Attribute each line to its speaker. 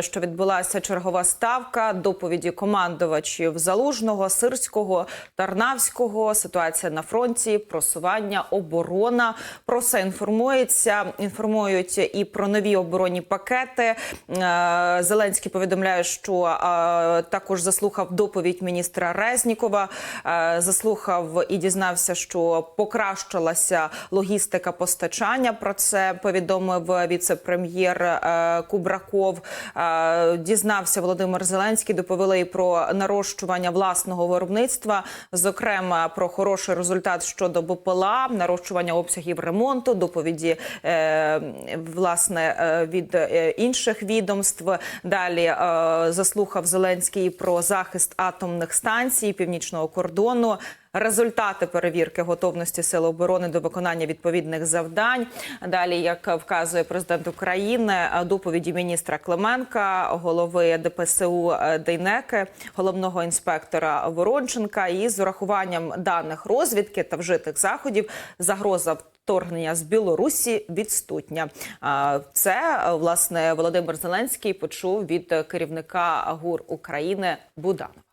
Speaker 1: що відбулася чергова ставка, доповіді командувачів Залужного, Сирського, Тарнавського, ситуація на фронті, просування, оборона. Про все інформується. Інформують і про нові оборонні пакети. Е, Зеленський повідомляє, що е, також заслухав доповідь міністра Резнікова. Е, Заслухав і дізнався, що покращилася логістика постачання. Про це повідомив віце-прем'єр Кубраков. Дізнався Володимир Зеленський. Доповіли і про нарощування власного виробництва, зокрема про хороший результат щодо БПЛА, нарощування обсягів ремонту, доповіді е, власне е, від е, інших відомств. Далі заслухав Зеленський про захист атомних станцій північного кордону. Результати перевірки готовності Сил оборони до виконання відповідних завдань. Далі, як вказує президент України, доповіді міністра Клименка, голови ДПСУ Дейнеки, головного інспектора Воронченка, і з урахуванням даних розвідки та вжитих заходів загроза вторгнення з Білорусі відстутня. А, Це власне Володимир Зеленський почув від керівника ГУР України Буданова.